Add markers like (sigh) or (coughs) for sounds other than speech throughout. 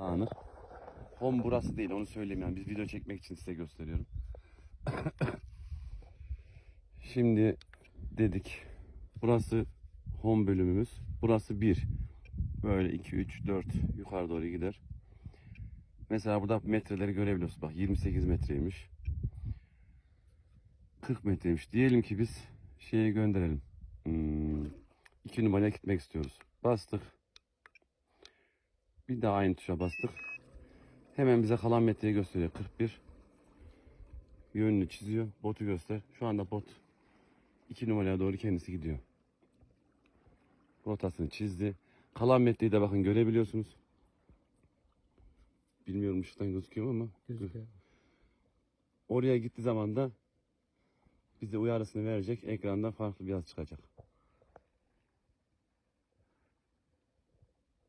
dağınık. Home burası değil onu söyleyeyim yani biz video çekmek için size gösteriyorum. (coughs) Şimdi dedik burası home bölümümüz. Burası 1. Böyle 2, 3, 4 yukarı doğru gider. Mesela burada metreleri görebiliyoruz. Bak 28 metreymiş. 40 metreymiş. Diyelim ki biz şeye gönderelim. Hmm, 2 numaraya gitmek istiyoruz. Bastık. Bir daha aynı tuşa bastık. Hemen bize kalan metreyi gösteriyor. 41. Yönünü çiziyor. Botu göster. Şu anda bot 2 numaraya doğru kendisi gidiyor. Rotasını çizdi. Kalan metreyi de bakın görebiliyorsunuz. Bilmiyorum ışıktan gözüküyor mu ama. Gözüküyor. Oraya gittiği zaman da bize uyarısını verecek. Ekranda farklı bir yazı çıkacak.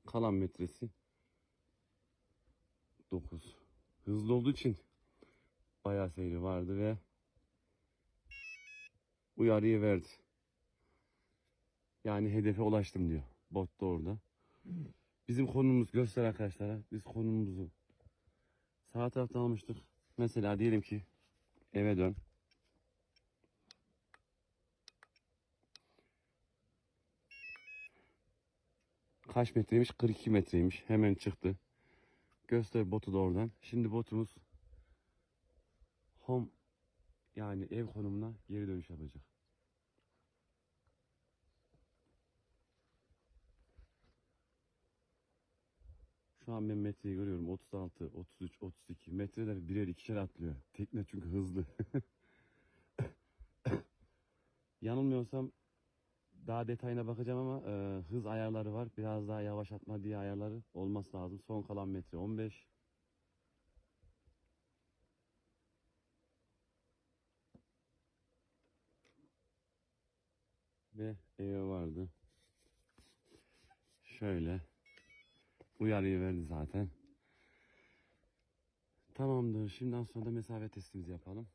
Kalan metresi 9. Hızlı olduğu için bayağı seyri vardı ve uyarıyı verdi. Yani hedefe ulaştım diyor. Bot da orada. Bizim konumuz göster arkadaşlara. Biz konumumuzu sağ taraftan almıştık. Mesela diyelim ki eve dön. Kaç metreymiş? 42 metreymiş. Hemen çıktı. Göster botu da oradan. Şimdi botumuz home yani ev konumuna geri dönüş yapacak. Şu an ben metreyi görüyorum. 36, 33, 32 metreler birer ikişer atlıyor. Tekne çünkü hızlı. (laughs) Yanılmıyorsam daha detayına bakacağım ama e, hız ayarları var. Biraz daha yavaşlatma diye ayarları olması lazım. Son kalan metre 15. Ve eve vardı. Şöyle. Uyarıyı verdi zaten. Tamamdır. Şimdiden sonra da mesafe testimizi yapalım.